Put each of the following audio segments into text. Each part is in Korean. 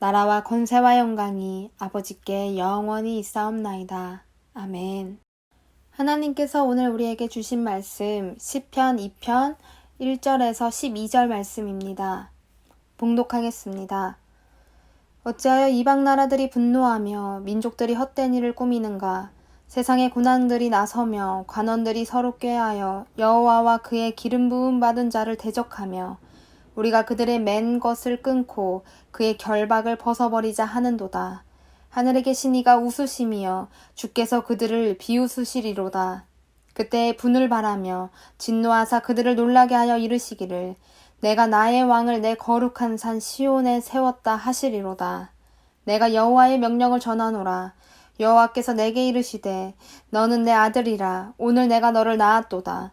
나라와 권세와 영광이 아버지께 영원히 있사옵나이다. 아멘. 하나님께서 오늘 우리에게 주신 말씀 10편 2편 1절에서 12절 말씀입니다. 봉독하겠습니다. 어찌하여 이방 나라들이 분노하며 민족들이 헛된 일을 꾸미는가? 세상의 고난들이 나서며 관원들이 서로 꾀하여 여호와와 그의 기름 부음 받은 자를 대적하며 우리가 그들의 맨 것을 끊고 그의 결박을 벗어버리자 하는도다. 하늘에 계신 이가 웃으심이여 주께서 그들을 비웃으시리로다. 그때 분을 바라며 진노하사 그들을 놀라게 하여 이르시기를 내가 나의 왕을 내 거룩한 산 시온에 세웠다 하시리로다. 내가 여호와의 명령을 전하노라. 여호와께서 내게 이르시되 너는 내 아들이라 오늘 내가 너를 낳았도다.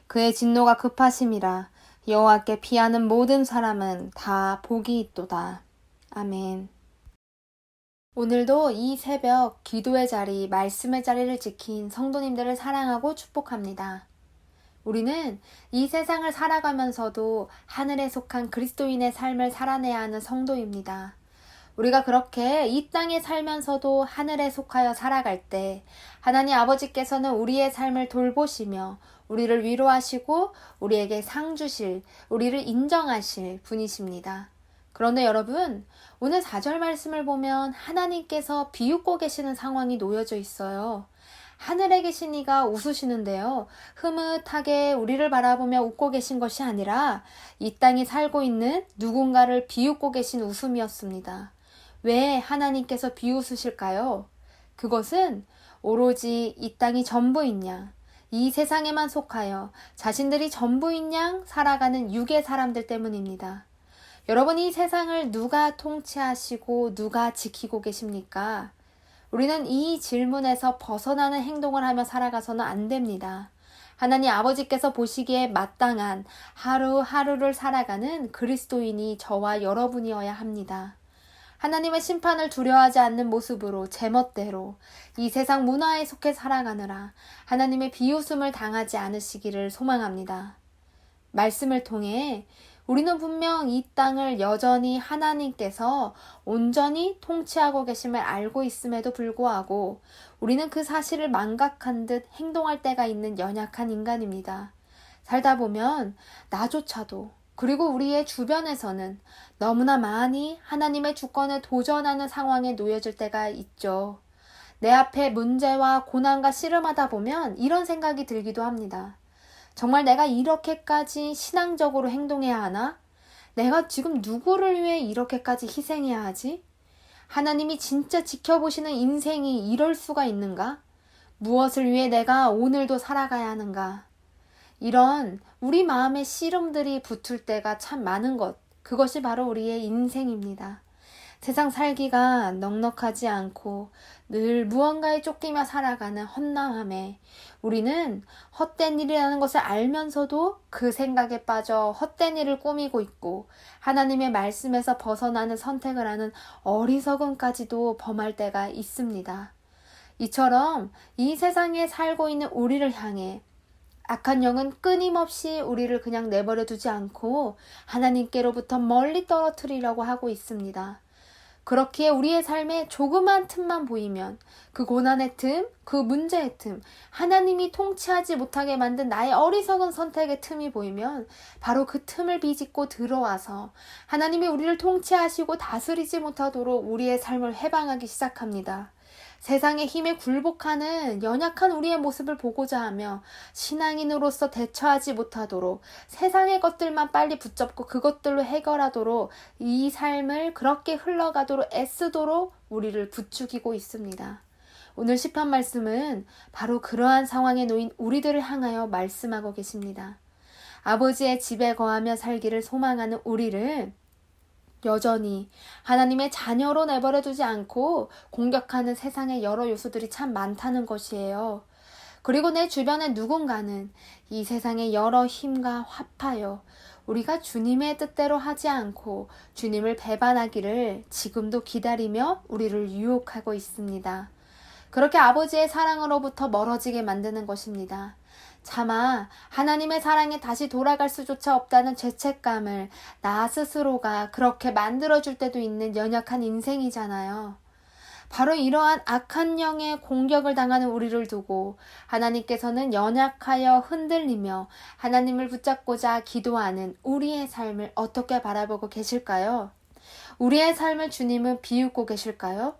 그의 진노가 급하심이라. 여호와께 피하는 모든 사람은 다 복이 있도다. 아멘. 오늘도 이 새벽 기도의 자리, 말씀의 자리를 지킨 성도님들을 사랑하고 축복합니다. 우리는 이 세상을 살아가면서도 하늘에 속한 그리스도인의 삶을 살아내야 하는 성도입니다. 우리가 그렇게 이 땅에 살면서도 하늘에 속하여 살아갈 때 하나님 아버지께서는 우리의 삶을 돌보시며 우리를 위로하시고 우리에게 상 주실, 우리를 인정하실 분이십니다. 그런데 여러분, 오늘 4절 말씀을 보면 하나님께서 비웃고 계시는 상황이 놓여져 있어요. 하늘에 계신 이가 웃으시는데요. 흐뭇하게 우리를 바라보며 웃고 계신 것이 아니라 이 땅에 살고 있는 누군가를 비웃고 계신 웃음이었습니다. 왜 하나님께서 비웃으실까요? 그것은 오로지 이 땅이 전부인 양, 이 세상에만 속하여 자신들이 전부인 양 살아가는 육의 사람들 때문입니다. 여러분 이 세상을 누가 통치하시고 누가 지키고 계십니까? 우리는 이 질문에서 벗어나는 행동을 하며 살아가서는 안 됩니다. 하나님 아버지께서 보시기에 마땅한 하루하루를 살아가는 그리스도인이 저와 여러분이어야 합니다. 하나님의 심판을 두려워하지 않는 모습으로 제멋대로 이 세상 문화에 속해 살아가느라 하나님의 비웃음을 당하지 않으시기를 소망합니다. 말씀을 통해 우리는 분명 이 땅을 여전히 하나님께서 온전히 통치하고 계심을 알고 있음에도 불구하고 우리는 그 사실을 망각한 듯 행동할 때가 있는 연약한 인간입니다. 살다 보면 나조차도 그리고 우리의 주변에서는 너무나 많이 하나님의 주권에 도전하는 상황에 놓여질 때가 있죠. 내 앞에 문제와 고난과 씨름하다 보면 이런 생각이 들기도 합니다. 정말 내가 이렇게까지 신앙적으로 행동해야 하나? 내가 지금 누구를 위해 이렇게까지 희생해야 하지? 하나님이 진짜 지켜보시는 인생이 이럴 수가 있는가? 무엇을 위해 내가 오늘도 살아가야 하는가? 이런 우리 마음의 씨름들이 붙을 때가 참 많은 것, 그것이 바로 우리의 인생입니다. 세상 살기가 넉넉하지 않고 늘 무언가에 쫓기며 살아가는 헛남함에 우리는 헛된 일이라는 것을 알면서도 그 생각에 빠져 헛된 일을 꾸미고 있고 하나님의 말씀에서 벗어나는 선택을 하는 어리석음까지도 범할 때가 있습니다. 이처럼 이 세상에 살고 있는 우리를 향해 악한 영은 끊임없이 우리를 그냥 내버려 두지 않고 하나님께로부터 멀리 떨어뜨리려고 하고 있습니다. 그렇기에 우리의 삶에 조그만 틈만 보이면 그 고난의 틈, 그 문제의 틈, 하나님이 통치하지 못하게 만든 나의 어리석은 선택의 틈이 보이면 바로 그 틈을 비집고 들어와서 하나님이 우리를 통치하시고 다스리지 못하도록 우리의 삶을 해방하기 시작합니다. 세상의 힘에 굴복하는 연약한 우리의 모습을 보고자 하며 신앙인으로서 대처하지 못하도록 세상의 것들만 빨리 붙잡고 그것들로 해결하도록 이 삶을 그렇게 흘러가도록 애쓰도록 우리를 부추기고 있습니다. 오늘 시편 말씀은 바로 그러한 상황에 놓인 우리들을 향하여 말씀하고 계십니다. 아버지의 집에 거하며 살기를 소망하는 우리를 여전히 하나님의 자녀로 내버려 두지 않고 공격하는 세상의 여러 요소들이 참 많다는 것이에요. 그리고 내 주변에 누군가는 이 세상의 여러 힘과 합하여 우리가 주님의 뜻대로 하지 않고 주님을 배반하기를 지금도 기다리며 우리를 유혹하고 있습니다. 그렇게 아버지의 사랑으로부터 멀어지게 만드는 것입니다. 차마 하나님의 사랑에 다시 돌아갈 수조차 없다는 죄책감을 나 스스로가 그렇게 만들어줄 때도 있는 연약한 인생이잖아요. 바로 이러한 악한 영의 공격을 당하는 우리를 두고 하나님께서는 연약하여 흔들리며 하나님을 붙잡고자 기도하는 우리의 삶을 어떻게 바라보고 계실까요? 우리의 삶을 주님은 비웃고 계실까요?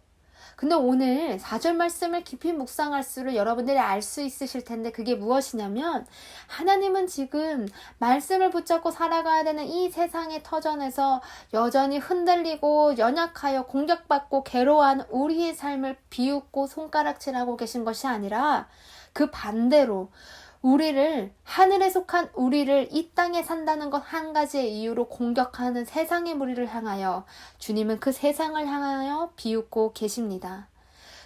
근데 오늘 4절 말씀을 깊이 묵상할수록 여러분들이 알 수 있으실 텐데 그게 무엇이냐면 하나님은 지금 말씀을 붙잡고 살아가야 되는 이 세상의 터전에서 여전히 흔들리고 연약하여 공격받고 괴로워하는 우리의 삶을 비웃고 손가락질하고 계신 것이 아니라 그 반대로 우리를 하늘에 속한 우리를 이 땅에 산다는 것 한 가지의 이유로 공격하는 세상의 무리를 향하여 주님은 그 세상을 향하여 비웃고 계십니다.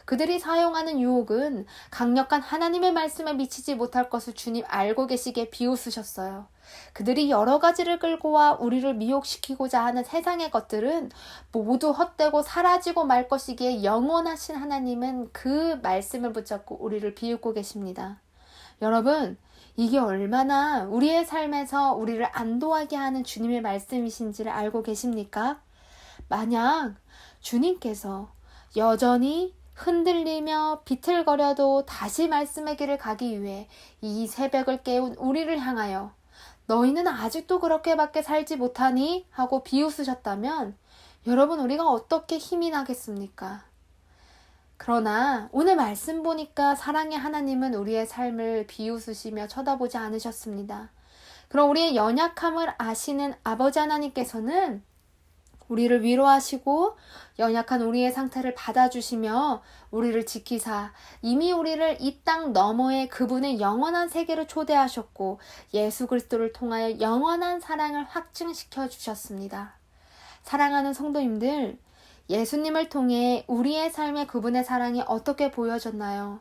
그들이 사용하는 유혹은 강력한 하나님의 말씀에 미치지 못할 것을 주님 알고 계시기에 비웃으셨어요. 그들이 여러 가지를 끌고 와 우리를 미혹시키고자 하는 세상의 것들은 모두 헛되고 사라지고 말 것이기에 영원하신 하나님은 그 말씀을 붙잡고 우리를 비웃고 계십니다. 여러분, 이게 얼마나 우리의 삶에서 우리를 안도하게 하는 주님의 말씀이신지를 알고 계십니까? 만약 주님께서 여전히 흔들리며 비틀거려도 다시 말씀의 길을 가기 위해 이 새벽을 깨운 우리를 향하여 너희는 아직도 그렇게밖에 살지 못하니? 하고 비웃으셨다면 여러분 우리가 어떻게 힘이 나겠습니까? 그러나 오늘 말씀 보니까 사랑의 하나님은 우리의 삶을 비웃으시며 쳐다보지 않으셨습니다. 그럼 우리의 연약함을 아시는 아버지 하나님께서는 우리를 위로하시고 연약한 우리의 상태를 받아주시며 우리를 지키사 이미 우리를 이 땅 너머의 그분의 영원한 세계로 초대하셨고 예수 그리스도를 통하여 영원한 사랑을 확증시켜 주셨습니다. 사랑하는 성도님들, 예수님을 통해 우리의 삶에 그분의 사랑이 어떻게 보여졌나요?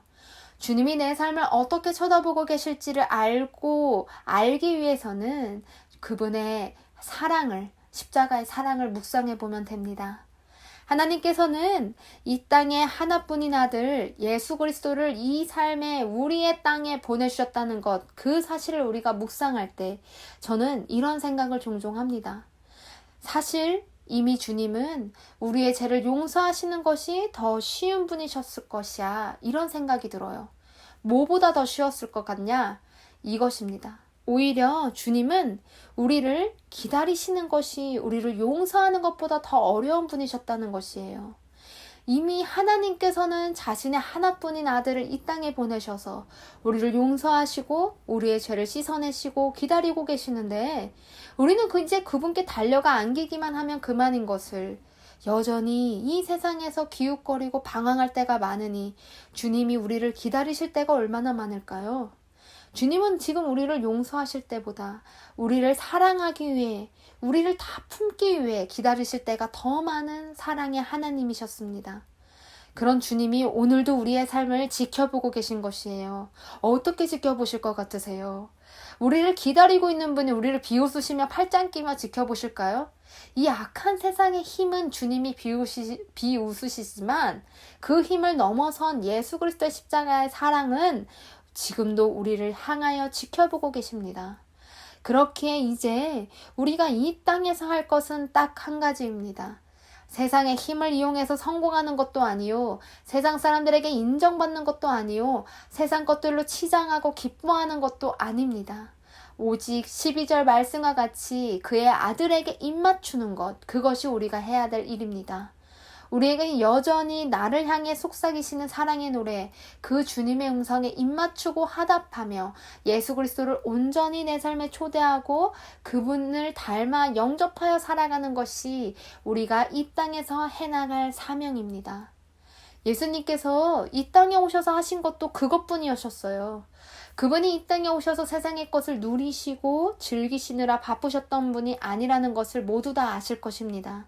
주님이 내 삶을 어떻게 쳐다보고 계실지를 알고 알기 위해서는 그분의 사랑을, 십자가의 사랑을 묵상해 보면 됩니다. 하나님께서는 이 땅에 하나뿐인 아들 예수 그리스도를 이 삶에 우리의 땅에 보내주셨다는 것, 그 사실을 우리가 묵상할 때 저는 이런 생각을 종종 합니다. 사실 이미 주님은 우리의 죄를 용서하시는 것이 더 쉬운 분이셨을 것이야. 이런 생각이 들어요. 뭐보다 더 쉬웠을 것 같냐? 이것입니다. 오히려 주님은 우리를 기다리시는 것이 우리를 용서하는 것보다 더 어려운 분이셨다는 것이에요. 이미 하나님께서는 자신의 하나뿐인 아들을 이 땅에 보내셔서 우리를 용서하시고 우리의 죄를 씻어내시고 기다리고 계시는데 우리는 그 이제 그분께 달려가 안기기만 하면 그만인 것을 여전히 이 세상에서 기웃거리고 방황할 때가 많으니 주님이 우리를 기다리실 때가 얼마나 많을까요? 주님은 지금 우리를 용서하실 때보다 우리를 사랑하기 위해 우리를 다 품기 위해 기다리실 때가 더 많은 사랑의 하나님이셨습니다. 그런 주님이 오늘도 우리의 삶을 지켜보고 계신 것이에요. 어떻게 지켜보실 것 같으세요? 우리를 기다리고 있는 분이 우리를 비웃으시며 팔짱 끼며 지켜보실까요? 이 악한 세상의 힘은 주님이 비웃으시, 비웃으시지만 그 힘을 넘어선 예수 그리스도의 십자가의 사랑은 지금도 우리를 향하여 지켜보고 계십니다. 그렇게 이제 우리가 이 땅에서 할 것은 딱 한 가지입니다. 세상의 힘을 이용해서 성공하는 것도 아니요. 세상 사람들에게 인정받는 것도 아니요. 세상 것들로 치장하고 기뻐하는 것도 아닙니다. 오직 12절 말씀과 같이 그의 아들에게 입맞추는 것, 그것이 우리가 해야 될 일입니다. 우리에게 여전히 나를 향해 속삭이시는 사랑의 노래, 그 주님의 음성에 입맞추고 하답하며 예수 그리스도를 온전히 내 삶에 초대하고 그분을 닮아 영접하여 살아가는 것이 우리가 이 땅에서 해나갈 사명입니다. 예수님께서 이 땅에 오셔서 하신 것도 그것뿐이었어요. 그분이 이 땅에 오셔서 세상의 것을 누리시고 즐기시느라 바쁘셨던 분이 아니라는 것을 모두 다 아실 것입니다.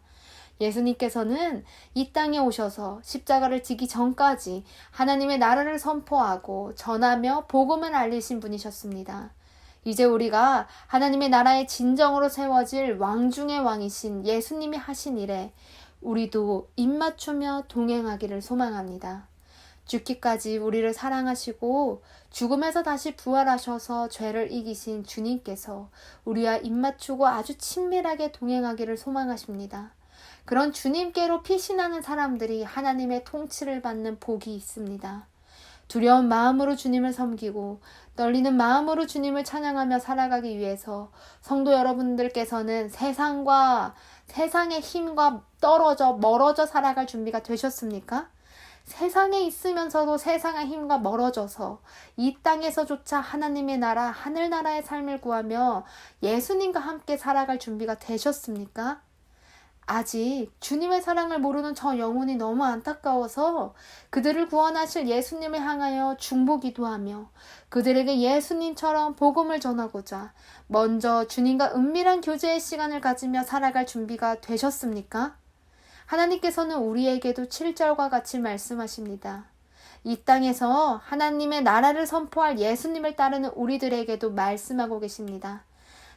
예수님께서는 이 땅에 오셔서 십자가를 지기 전까지 하나님의 나라를 선포하고 전하며 복음을 알리신 분이셨습니다. 이제 우리가 하나님의 나라의 진정으로 세워질 왕 중의 왕이신 예수님이 하신 일에 우리도 입맞추며 동행하기를 소망합니다. 죽기까지 우리를 사랑하시고 죽음에서 다시 부활하셔서 죄를 이기신 주님께서 우리와 입맞추고 아주 친밀하게 동행하기를 소망하십니다. 그런 주님께로 피신하는 사람들이 하나님의 통치를 받는 복이 있습니다. 두려운 마음으로 주님을 섬기고 떨리는 마음으로 주님을 찬양하며 살아가기 위해서 성도 여러분들께서는 세상과 세상의 힘과 떨어져 멀어져 살아갈 준비가 되셨습니까? 세상에 있으면서도 세상의 힘과 멀어져서 이 땅에서조차 하나님의 나라, 하늘나라의 삶을 구하며 예수님과 함께 살아갈 준비가 되셨습니까? 아직 주님의 사랑을 모르는 저 영혼이 너무 안타까워서 그들을 구원하실 예수님을 향하여 중보기도 하며 그들에게 예수님처럼 복음을 전하고자 먼저 주님과 은밀한 교제의 시간을 가지며 살아갈 준비가 되셨습니까? 하나님께서는 우리에게도 7절과 같이 말씀하십니다. 이 땅에서 하나님의 나라를 선포할 예수님을 따르는 우리들에게도 말씀하고 계십니다.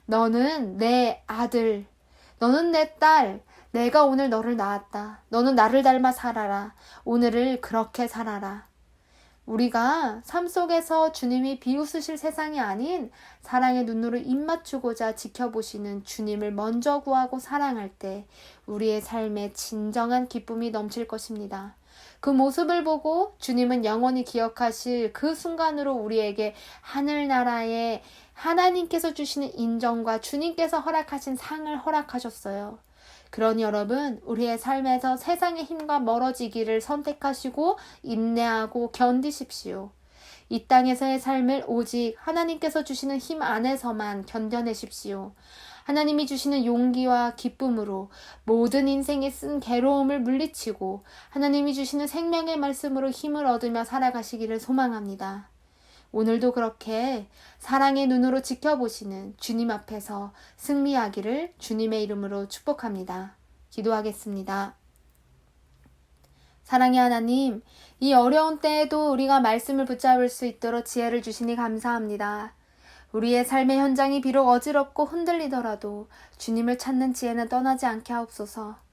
너는 내 아들, 너는 내 딸, 내가 오늘 너를 낳았다. 너는 나를 닮아 살아라. 오늘을 그렇게 살아라. 우리가 삶 속에서 주님이 비웃으실 세상이 아닌 사랑의 눈으로 입 맞추고자 지켜보시는 주님을 먼저 구하고 사랑할 때 우리의 삶에 진정한 기쁨이 넘칠 것입니다. 그 모습을 보고 주님은 영원히 기억하실 그 순간으로 우리에게 하늘나라에 하나님께서 주시는 인정과 주님께서 허락하신 상을 허락하셨어요. 그러니 여러분, 우리의 삶에서 세상의 힘과 멀어지기를 선택하시고 인내하고 견디십시오. 이 땅에서의 삶을 오직 하나님께서 주시는 힘 안에서만 견뎌내십시오. 하나님이 주시는 용기와 기쁨으로 모든 인생에 쓴 괴로움을 물리치고 하나님이 주시는 생명의 말씀으로 힘을 얻으며 살아가시기를 소망합니다. 오늘도 그렇게 사랑의 눈으로 지켜보시는 주님 앞에서 승리하기를 주님의 이름으로 축복합니다. 기도하겠습니다. 사랑의 하나님, 이 어려운 때에도 우리가 말씀을 붙잡을 수 있도록 지혜를 주시니 감사합니다. 우리의 삶의 현장이 비록 어지럽고 흔들리더라도 주님을 찾는 지혜는 떠나지 않게 하옵소서.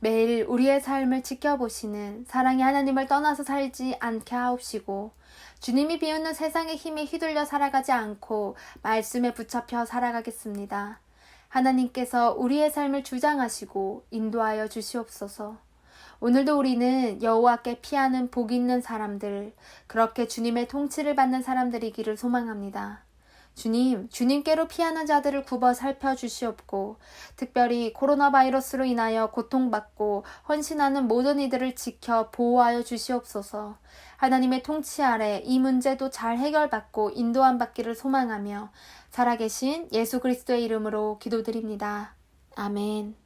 매일 우리의 삶을 지켜보시는 사랑의 하나님을 떠나서 살지 않게 하옵시고, 주님이 비우는 세상의 힘에 휘둘려 살아가지 않고 말씀에 붙잡혀 살아가겠습니다. 하나님께서 우리의 삶을 주장하시고 인도하여 주시옵소서. 오늘도 우리는 여호와께 피하는 복 있는 사람들, 그렇게 주님의 통치를 받는 사람들이기를 소망합니다. 주님, 주님께로 피하는 자들을 굽어 살펴주시옵고, 특별히 코로나 바이러스로 인하여 고통받고 헌신하는 모든 이들을 지켜 보호하여 주시옵소서. 하나님의 통치 아래 이 문제도 잘 해결받고 인도함 받기를 소망하며 살아계신 예수 그리스도의 이름으로 기도드립니다. 아멘.